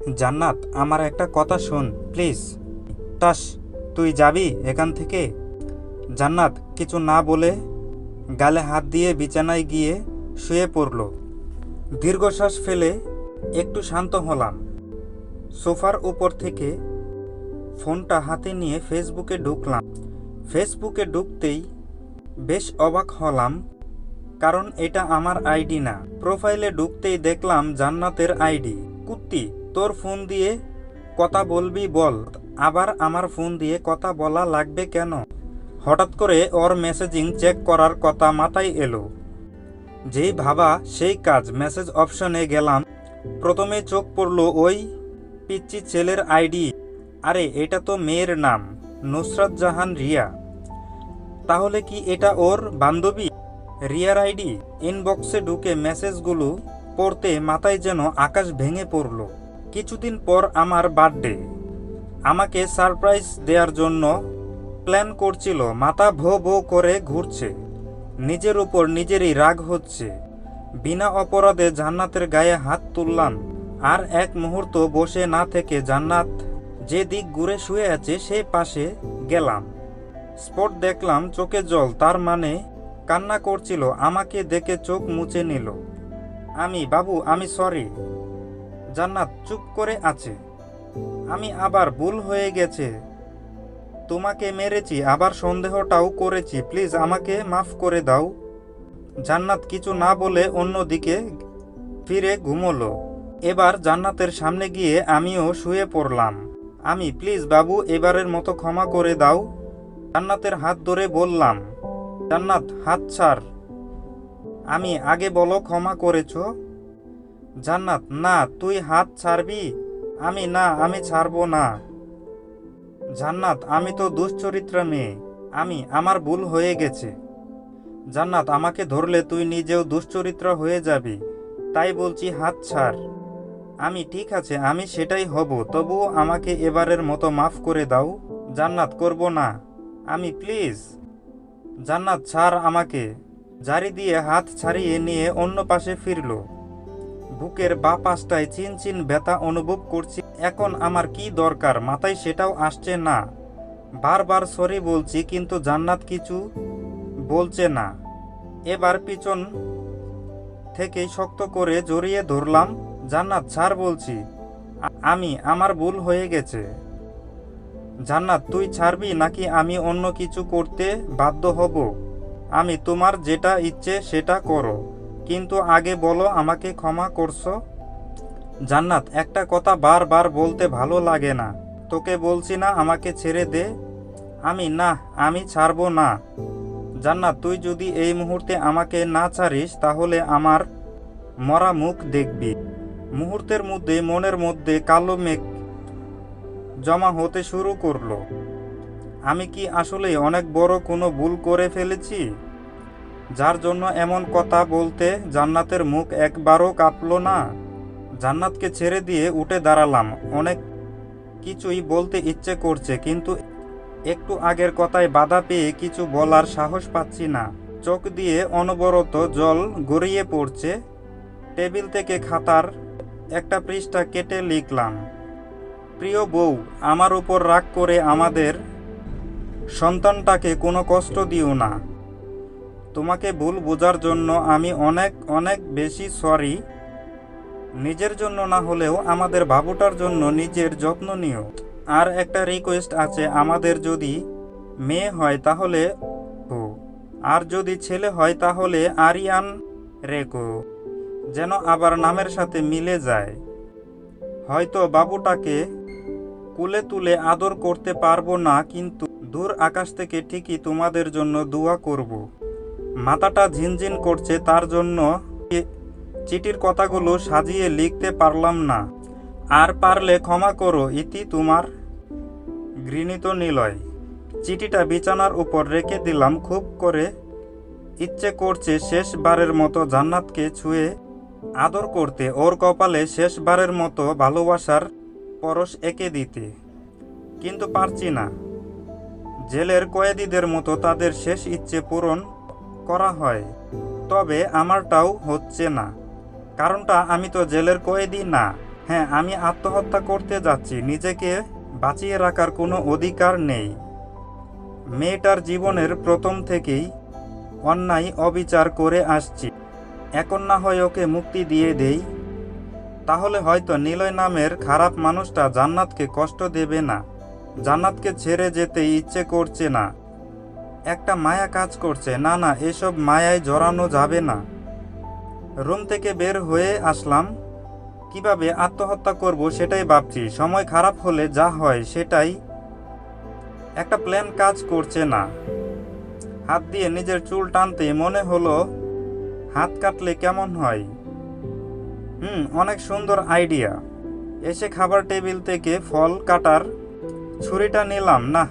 জান্নাত, আমার একটা কথা শোন, প্লিজ। টাস তুই যাবি এখান থেকে? জান্নাত কিছু না বলে গালে হাত দিয়ে বিছানায় গিয়ে শুয়ে পড়ল। দীর্ঘশ্বাস ফেলে একটু শান্ত হলাম। সোফার উপর থেকে ফোনটা হাতে নিয়ে ফেসবুকে ঢুকলাম। ফেসবুকে ঢুকতেই বেশ অবাক হলাম, কারণ এটা আমার আইডি না। প্রোফাইলে ঢুকতেই দেখলাম জান্নাতের আইডি। কুত্তি তোর ফোন দিয়ে কথা বলবি বল, আবার আমার ফোন দিয়ে কথা বলা লাগবে কেন? হঠাৎ করে ওর মেসেজিং চেক করার কথা মাথায় এলো। যেই ভাবা সেই কাজ মেসেজ অপশনে গেলাম। প্রথমে চোখ পড়ল ওই পিচ্চি ছেলের আইডি আরে, এটা তো মেয়ের নাম, নুসরাত জাহান রিয়া। তাহলে কি এটা ওর বান্ধবী? রিয়ার আইডি ইনবক্সে ঢুকে মেসেজগুলো পড়তে মাথায় যেন আকাশ ভেঙে পড়ল। কিছুদিন পর আমার বার্থডে। আমাকে সারপ্রাইজ দেওয়ার জন্য প্ল্যান করছিল, মাথা ভো ভো করে ঘুরছে। নিজের উপর নিজেরই রাগ হচ্ছে। বিনা অপরাধে জান্নাতের গায়ে হাত তুললাম। আর এক মুহূর্ত বসে না থেকে জান্নাত যে দিক ঘুরে শুয়ে আছে, সে পাশে গেলাম। স্পট দেখলাম চোখে জল, তার মানে কান্না করছিল, আমাকে দেখে চোখ মুছে নিল। আমি, বাবু, আমি সরি জান্নাত চুপ করে আছে। আমি আবার ভুল হয়ে গেছে। তোমাকে মেরেছি, আবার সন্দেহটাও করেছি। প্লিজ আমাকে মাফ করে দাও। জান্নাত কিছু না বলে অন্যদিকে ফিরে ঘুমোলো। এবার জান্নাতের সামনে গিয়ে আমিও শুয়ে পড়লাম। আমি, প্লিজ বাবু, এবারের মতো ক্ষমা করে দাও। জান্নাতের হাত ধরে বললাম, জান্নাত, হাত ছাড়। আমি আগে বলো, ক্ষমা করেছ? জান্নাত, না, তুই হাত ছাড়বি? আমি না, আমি ছাড়বো না। জান্নাত, আমি তো দুশ্চরিত্র মেয়ে। আমি, আমার ভুল হয়ে গেছে। জান্নাত, আমাকে ধরলে তুই নিজেও দুশ্চরিত্র হয়ে যাবি। তাই বলছি হাত ছাড়। আমি ঠিক আছে, আমি সেটাই হব, তবুও আমাকে এবারের মতো মাফ করে দাও। জান্নাত, করব না। আমি, প্লিজ। জান্নাত, ছাড় আমাকে। জারি দিয়ে হাত ছাড়িয়ে নিয়ে অন্য পাশে ফিরল। বুকের বা পাশটায় চিন চিন ব্যথা অনুভব করছি, এখন আমার কি দরকার? মাথায় সেটাও আসছে না। বারবার সরি বলছি, কিন্তু জান্নাত কিছু বলছে না। এবার পিছন থেকে শক্ত করে জড়িয়ে ধরলাম, জান্নাত ছাড় বলছি, আমি, আমার ভুল হয়ে গেছে। জান্নাত, তুই ছাড়বি নাকি আমি অন্য কিছু করতে বাধ্য হব? আমি তোমার যেটা ইচ্ছে সেটা করো। কিন্তু আগে বলো, আমাকে ক্ষমা করছ? জান্নাত, একটা কথা বারবার বলতে ভালো লাগে না। তোকে বলছি না, আমাকে ছেড়ে দে। আমি, না, আমি ছাড়বো না। জান্নাত, তুই যদি এই মুহূর্তে আমাকে না ছাড়িস, তাহলে আমার মরা মুখ দেখবি। মুহূর্তের মধ্যে, মনের মধ্যে কালো মেঘ জমা হতে শুরু করল। আমি কি আসলে অনেক বড় কোনো ভুল করে ফেলেছি? যার জন্য এমন কথা বলতে জান্নাতের মুখ একবারও কাঁপল না। জান্নাতকে ছেড়ে দিয়ে উঠে দাঁড়ালাম। অনেক কিছুই বলতে ইচ্ছে করছে, কিন্তু একটু আগের কথায় বাধা পেয়ে কিছু বলার সাহস পাচ্ছি না। চোখ দিয়ে অনবরত জল গড়িয়ে পড়ছে। টেবিল থেকে খাতার একটা পৃষ্ঠা কেটে লিখলাম, প্রিয় বউ, আমার উপর রাগ করে আমাদের সন্তানটাকে কোনো কষ্ট দিও না। তোমাকে ভুল বোঝার জন্য আমি অনেক অনেক বেশি সরি নিজের জন্য না হলেও আমাদের বাবুটার জন্য নিজের যত্ন নিও। আর একটা রিকোয়েস্ট আছে, আমাদের যদি মেয়ে হয় তাহলে ও, আর যদি ছেলে হয় তাহলে আরিয়ান রেকো যেন আবার নামের সাথে মিলে যায়। হয়তো বাবুটাকে কুলে তুলে আদর করতে পারব না, কিন্তু দূর আকাশ থেকে ঠিকই তোমাদের জন্য দোয়া করব। মাথাটা ঝিনঝিন করছে, তার জন্য চিঠির কথাগুলো সাজিয়ে লিখতে পারলাম না। আর পারলে ক্ষমা করো, ইতি তোমার ঘৃণিত নিলয়। চিঠিটা বিছানার উপর রেখে দিলাম, খুব করে ইচ্ছে করছে শেষবারের মতো জান্নাতকে ছুঁয়ে আদর করতে, ওর কপালে শেষবারের মতো ভালোবাসার পরশ এঁকে দিতে। কিন্তু পারছি না। জেলের কয়েদিদের মতো তাদের শেষ ইচ্ছে পূরণ করা হয়। তবে আমারটাও হচ্ছে না। কারণটা আমি তো জেলের কয়েদি না। হ্যাঁ আমি আত্মহত্যা করতে যাচ্ছি। নিজেকে বাঁচিয়ে রাখার কোনো অধিকার নেই। মেয়েটার জীবনের প্রথম থেকেই অন্যায় অবিচার করে আসছি। এখন না হয় ওকে মুক্তি দিয়ে দেই। তাহলে হয়তো নিলয় নামের খারাপ মানুষটা জান্নাতকে কষ্ট দেবে না। জান্নাতকে ছেড়ে যেতে ইচ্ছে করছে না। একটা মায়া কাজ করছে। না না, এসব মায়ায় জড়ানো যাবে না। রুম থেকে বের হয়ে আসলাম। কীভাবে আত্মহত্যা করব সেটাই ভাবছি। সময় খারাপ হলে যা হয় সেটাই। একটা প্ল্যান কাজ করছে না। হাত দিয়ে নিজের চুল টানতে মনে হলো, হাত কাটলে কেমন হয়? হুম, অনেক সুন্দর আইডিয়া। এসে খাবার টেবিল থেকে ফল কাটার ছুরিটা নিলাম। না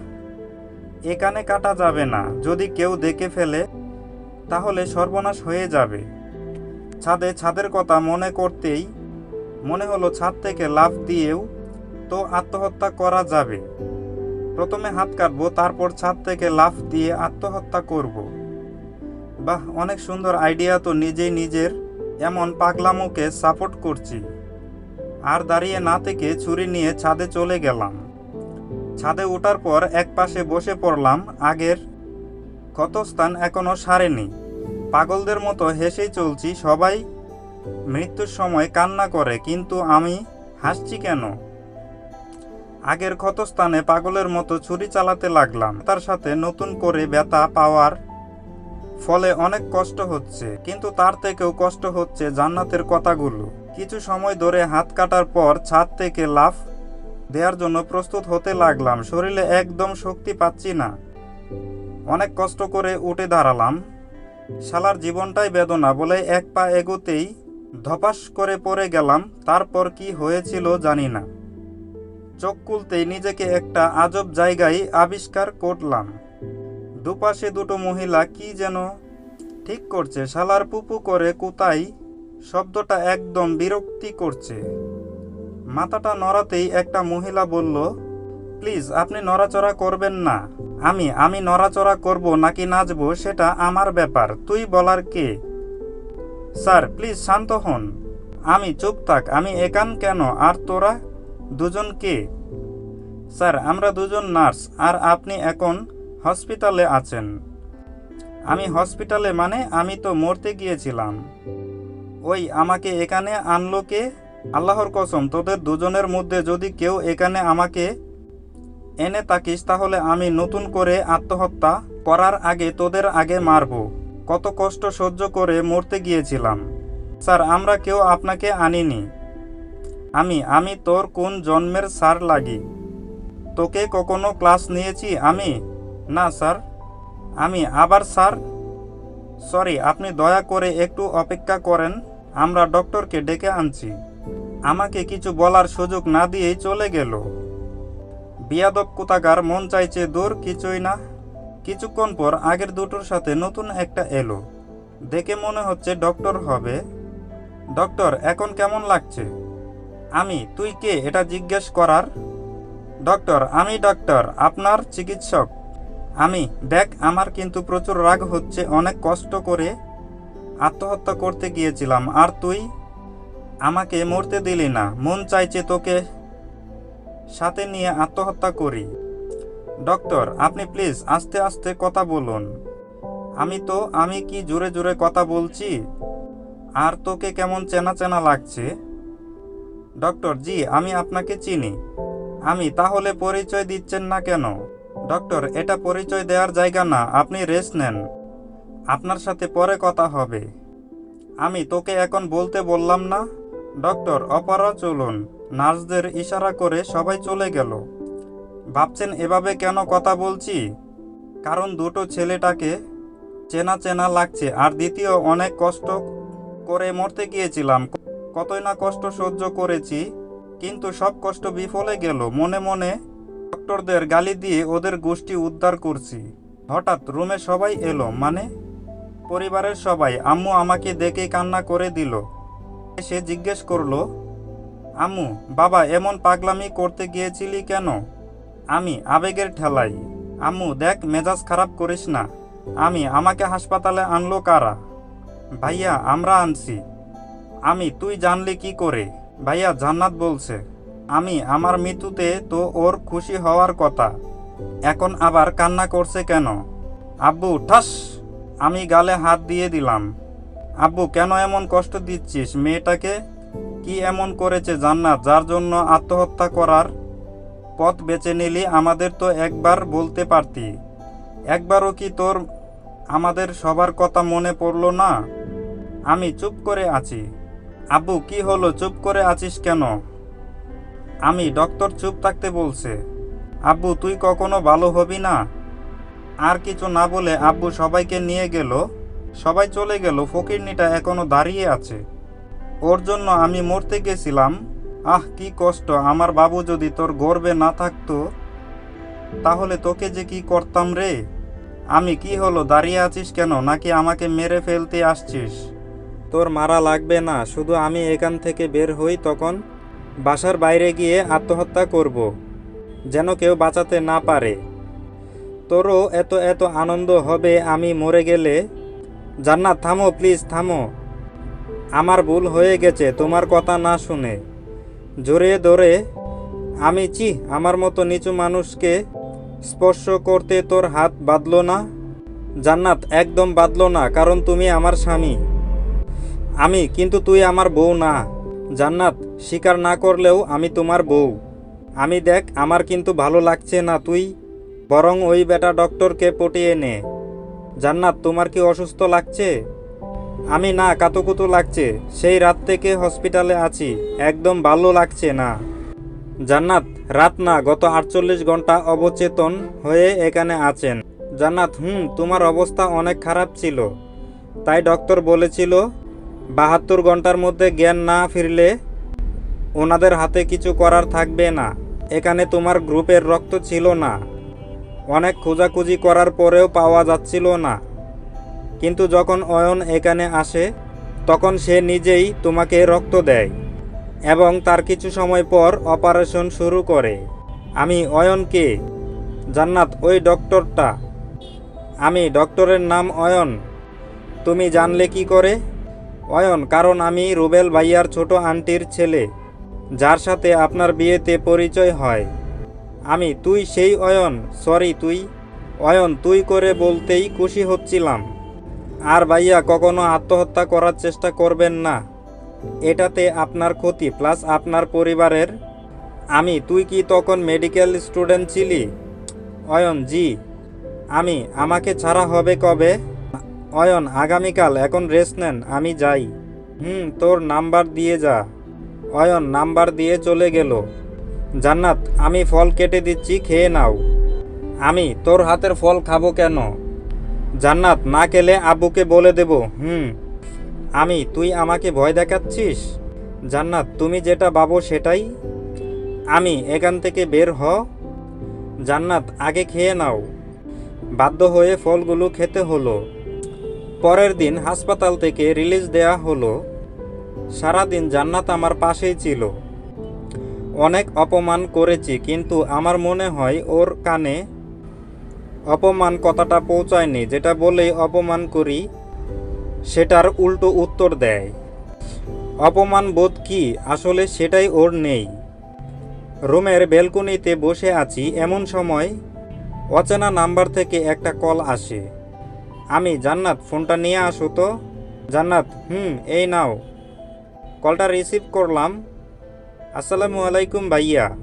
এখানে কাটা যাবে না। যদি কেউ দেখে ফেলে, তাহলে সর্বনাশ হয়ে যাবে। ছাদে ছাদের কথা মনে করতেই মনে হলো ছাদ থেকে লাফ দিয়েও তো আত্মহত্যা করা যাবে। প্রথমে হাত কাটবো, তারপর ছাদ থেকে লাফ দিয়ে আত্মহত্যা করব। বাহ, অনেক সুন্দর আইডিয়া তো নিজেই নিজের। এমন পাগলামোকে সাপোর্ট করছি। আর দাঁড়িয়ে না থেকে ছুরি নিয়ে ছাদে চলে গেলাম। ছাদে ওঠার পর এক পাশে বসে পড়লাম, আগের ক্ষতস্থান এখনও সারেনি। পাগলদের মতো হেসেই চলছি, সবাই মৃত্যুর সময় কান্না করে, কিন্তু আমি হাসছি কেন? আগের ক্ষতস্থানে পাগলের মতো ছুরি চালাতে লাগলাম, তার সাথে নতুন করে ব্যথা পাওয়ার ফলে অনেক কষ্ট হচ্ছে, কিন্তু তার থেকেও কষ্ট হচ্ছে জান্নাতের কথাগুলো। কিছু সময় ধরে হাত কাটার পর ছাদ থেকে লাফ দেওয়ার জন্য প্রস্তুত হতে লাগলাম। শরীরে একদম শক্তি পাচ্ছি না। অনেক কষ্ট করে উঠে দাঁড়ালাম। শালার জীবনটাই বেদনা বলে এক পা এগোতেই ধপাস করে পড়ে গেলাম। তারপর কি হয়েছিল জানি না। চোখ খুলতেই নিজেকে একটা আজব জায়গায় আবিষ্কার করলাম। দুপাশে দুটো মহিলা কি যেন ঠিক করছে। শালার পুপু করে কোথায় শব্দটা একদম বিরক্তি করছে। মাথাটা নড়াতেই একটা মহিলা বলল, প্লিজ, আপনি নড়াচড়া করবেন না। আমি আমি নড়াচড়া করব নাকি নাচব সেটা আমার ব্যাপার, তুই বলার কে? স্যার, প্লিজ শান্ত হন। আমি চুপ থাক, আমি একান কেন, আর তোরা দুজন কে? স্যার, আমরা দুজন নার্স, আর আপনি এখন হসপিটালে আছেন। আমি হসপিটালে মানে আমি তো মরতে গিয়েছিলাম। ওই, আমাকে এখানে আনলো কে? আল্লাহর কসম, তোদের দুজনের মধ্যে যদি কেউ এখানে আমাকে এনে তাকিস তাহলে আমি নতুন করে আত্মহত্যা করার আগে তোদের আগে মারব। কত কষ্ট সহ্য করে মরতে গিয়েছিলাম। স্যার, আমরা কেউ আপনাকে আনিনি। আমি আমি তোর কোন জন্মের স্যার লাগি? তোকে কখনো ক্লাস নিয়েছি আমি? না, স্যার। আমি আবার, স্যার। সরি, আপনি দয়া করে একটু অপেক্ষা করেন। আমরা ডক্টরকে ডেকে আনছি। আমাকে কিছু বলার সুযোগ না দিয়েই চলে গেল। বিয়াদব কোথাকার মন চাইছে দূর কিছুই না। কিছুক্ষণ পর আগের দুটোর সাথে নতুন একটা এলো। দেখে মনে হচ্ছে ডক্টর হবে। ডক্টর, এখন কেমন লাগছে? আমি? তুই কে? এটা জিজ্ঞেস করার? ডক্টর, আমি ডক্টর, আপনার চিকিৎসক। আমি? দেখ, আমার কিন্তু প্রচুর রাগ হচ্ছে, অনেক কষ্ট করে আত্মহত্যা করতে গিয়েছিলাম, আর তুই? আমাকে মরতে দিলি না। মন চাইছে তোকে সাথে নিয়ে আত্মহত্যা করি। ডক্টর, আপনি প্লিজ আস্তে আস্তে কথা বলুন। আমি তো, আমি কি জোরে জোরে কথা বলছি? আর তোকে কেমন চেনা চেনা লাগছে? ডক্টর, জি, আমি আপনাকে চিনি। আমি তাহলে পরিচয় দিচ্ছেন না কেন? ডক্টর, এটা পরিচয় দেওয়ার জায়গা না। আপনি রেস্ট নেন। আপনার সাথে পরে কথা হবে। আমি তোকে এখন বলতে বললাম না। ডক্টর অপারা চলুন নার্সদের ইশারা করে সবাই চলে গেল। ভাবছেন এভাবে কেন কথা বলছি? কারণ দুটো ছেলেটাকে চেনা চেনা লাগছে, আর দ্বিতীয় অনেক কষ্ট করে মরতে গিয়েছিলাম। কতই না কষ্ট সহ্য করেছি, কিন্তু সব কষ্ট বিফলে গেল। মনে মনে ডক্টরদের গালি দিয়ে ওদের গোষ্ঠী উদ্ধার করছি। হঠাৎ রুমে সবাই এলো মানে পরিবারের সবাই। আম্মু আমাকে দেখে কান্না করে দিল। সে জিজ্ঞেস করল, আম্মু, বাবা এমন পাগলামি করতে গিয়েছিলি কেন? আমি আবেগের ঠেলাই। আম্মু, দেখ, মেজাজ খারাপ করিস না। আমি আমাকে হাসপাতালে আনলো কারা? ভাইয়া, আমরা আনছি। আমি, তুই জানলি কি করে? ভাইয়া, জান্নাত বলছে, আমি আমার মৃত্যুতে তো ওর খুশি হওয়ার কথা। এখন আবার কান্না করছে কেন? আব্বু, ঠাস! আমি গালে হাত দিয়ে দিলাম। আব্বু, কেন এমন কষ্ট দিচ্ছিস? মেয়েটাকে কি এমন করেছে জান্নাত, যার জন্য আত্মহত্যা করার পথ বেছে নিলি? আমাদের তো একবার বলতে পারতি। একবারও কি তোর আমাদের সবার কথা মনে পড়ল না? আমি চুপ করে আছি। আব্বু, কি হলো? চুপ করে আছিস কেন? আমি ডক্টর চুপ থাকতে বলছে। আব্বু, তুই কখনো ভালো হবি না? আর কিছু না বলে আব্বু সবাইকে নিয়ে গেল। সবাই চলে গেল ফকিরনিটা এখনও দাঁড়িয়ে আছে। ওর জন্য আমি মরতে গেছিলাম। আহ, কি কষ্ট, আমার বাবু যদি তোর গর্বে না থাকতো, তাহলে তোকে যে কি করতাম রে? আমি কি হলো, দাঁড়িয়ে আছিস কেন, নাকি আমাকে মেরে ফেলতে আসছিস? তোর মারা লাগবে না, শুধু আমি এখান থেকে বের হই তখন বাসার বাইরে গিয়ে আত্মহত্যা করব, যেন কেউ বাঁচাতে না পারে। তোরও এত এত আনন্দ হবে আমি মরে গেলে জান্নাত, থামো প্লিজ থামো। আমার ভুল হয়ে গেছে, তোমার কথা না শুনে। জোরে ধরে আমি চি, আমার মতো নিচু মানুষকে স্পর্শ করতে তোর হাত বাঁধলো না? জান্নাত, একদম বাঁধলো না, কারণ তুমি আমার স্বামী। আমি, কিন্তু তুই আমার বউ না। জান্নাত, স্বীকার না করলেও আমি তোমার বউ। আমি দেখ, আমার কিন্তু ভালো লাগছে না তুই, বরং ওই বেটা ডক্টরকে পটিয়ে নে। জান্নাত, তোমার কি অসুস্থ লাগছে? আমি না, কাতুকুতু লাগছে। সেই রাত থেকে হসপিটালে আছি। একদম ভালো লাগছে না। জান্নাত, রাত না, গত আটচল্লিশ ঘণ্টা অবচেতন হয়ে এখানে আছেন। জান্নাত, হুম, তোমার অবস্থা অনেক খারাপ ছিল। তাই ডক্টর বলেছিল, বাহাত্তর ঘণ্টার মধ্যে জ্ঞান না ফিরলে ওনাদের হাতে কিছু করার থাকবে না। এখানে তোমার গ্রুপের রক্ত ছিল না। অনেক খোঁজাখুঁজি করার পরেও পাওয়া যাচ্ছিল না। কিন্তু যখন অয়ন এখানে আসে, তখন সে নিজেই তোমাকে রক্ত দেয় এবং তার কিছু সময় পর অপারেশন শুরু করে। আমি অয়নকে, জান্নাত, ওই ডক্টরটা। আমি ডক্টরের নাম অয়ন। তুমি জানলে কি করে? অয়ন, কারণ আমি রুবেল ভাইয়ার ছোট আন্টির ছেলে, যার সাথে আপনার বিয়েতে পরিচয় হয়। আমি তুই সেই অয়ন সরি তুই। অয়ন, তুই করে বলতেই খুশি হচ্ছিলাম। আর ভাইয়া কখনো আত্মহত্যা করার চেষ্টা করবেন না। এটাতে আপনার ক্ষতি প্লাস আপনার পরিবারের। আমি, তুই কি তখন মেডিকেল স্টুডেন্ট ছিলি? অয়ন, জি। আমি, আমাকে ছাড়া হবে কবে? অয়ন, আগামীকাল, এখন রেস্ট নেন, আমি যাই। হুম, তোর নাম্বার দিয়ে যা। অয়ন নাম্বার দিয়ে চলে গেল। জান্নাত, আমি ফল কেটে দিচ্ছি, খেয়ে নাও। আমি তোর হাতের ফল খাব কেন? জান্নাত, না খেলে আব্বুকে বলে দেব, হুম। আমি, তুই আমাকে ভয় দেখাচ্ছিস? জান্নাত, তুমি যেটা ভাবো সেটাই। আমি, এখান থেকে বের হ। জান্নাত, আগে খেয়ে নাও। বাধ্য হয়ে ফলগুলো খেতে হলো। পরের দিন হাসপাতাল থেকে রিলিজ দেয়া হলো। সারাদিন জান্নাত আমার পাশেই ছিল। অনেক অপমান করেছি, কিন্তু আমার মনে হয় ওর কানে অপমান কথাটা পৌঁছায়নি, যেটা বলেই অপমান করি, সেটার উল্টো উত্তর দেয়। অপমান বোধ কি? আসলে সেটাই ওর নেই। রুমের বেলকনিতে বসে আছি, এমন সময় অচেনা নাম্বার থেকে একটা কল আসে। আমি, জান্নাত, ফোনটা নিয়ে আসো তো। জান্নাত, হুম, এই নাও। কলটা রিসিভ করলাম। আসসালামু আলাইকুম ভাইয়া।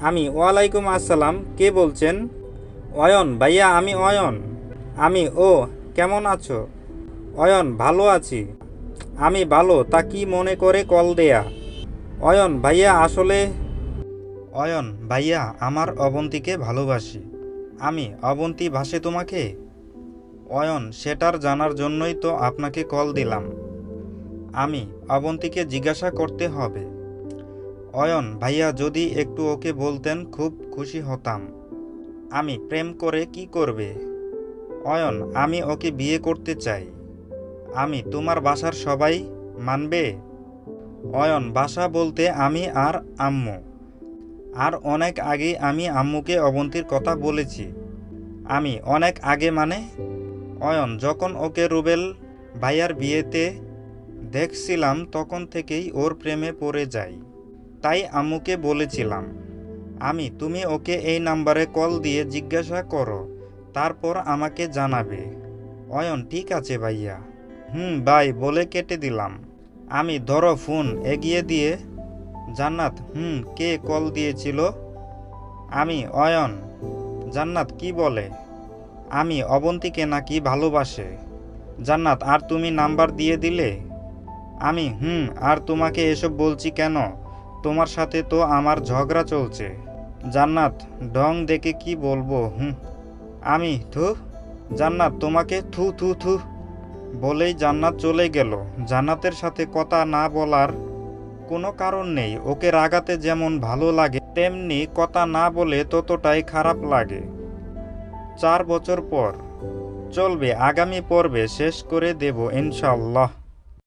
আমি ওয়ালাইকুম আসসালাম, কে বলছেন? অয়ন, ভাইয়া আমি অয়ন। আমি, ও, কেমন আছো? অয়ন, ভালো আছি। আমি ভালো, তা কি মনে করে কল দেয়া? অয়ন, ভাইয়া, আসলে অয়ন, ভাইয়া, আমার অবন্তীকে ভালোবাসি। আমি, অবন্তী ভাসে তোমাকে? অয়ন, সেটার জানার জন্যই তো আপনাকে কল দিলাম। আমি, অবন্তীকে জিজ্ঞাসা করতে হবে। অয়ন, ভাইয়া যদি একটু ওকে বলতেন, খুব খুশি হতাম। আমি প্রেম করে কি করবে? অয়ন, আমি ওকে বিয়ে করতে চাই। আমি তোমার বাসার সবাই মানবে? অয়ন, বাসা বলতে আমি আর আম্মু। আর অনেক আগে আমি আম্মুকে অবন্তীর কথা বলেছি। আমি অনেক আগে মানে? অয়ন, যখন ওকে রুবেল ভাইয়ার বিয়েতে দেখছিলাম, তখন থেকেই ওর প্রেমে পড়ে যাই। তাই আম্মুকে বলেছিলাম, আমি, তুমি ওকে এই নাম্বারে কল দিয়ে জিজ্ঞাসা করো, তারপর আমাকে জানাবে। অয়ন, ঠিক আছে ভাইয়া। হুম, বাই, বলে কেটে দিলাম। আমি, ধরো ফোন এগিয়ে দিয়ে, জান্নাত, হুম, কে কল দিয়েছিল? আমি, অয়ন। জান্নাত, কি বলে? আমি, অবন্তীকে নাকি ভালোবাসে। জান্নাত, আর তুমি নাম্বার দিয়ে দিলে? আমি, হুম, আর তোমাকে এসব বলছি কেন? তোমার সাথে তো আমার ঝগড়া চলছে। জান্নাত, ঢং দেখে কি বলব, হুম। আমি, থু। জান্নাত, তোমাকে থু থু থু বলেই জান্নাত চলে গেল। জান্নাতের সাথে কথা না বলার কোনো কারণ নেই। ওকে রাগাতে যেমন ভালো লাগে, তেমনি কথা না বলে ততটাই খারাপ লাগে। চার বছর পর চলবে, আগামী পর্বে শেষ করে দেব ইনশাল্লাহ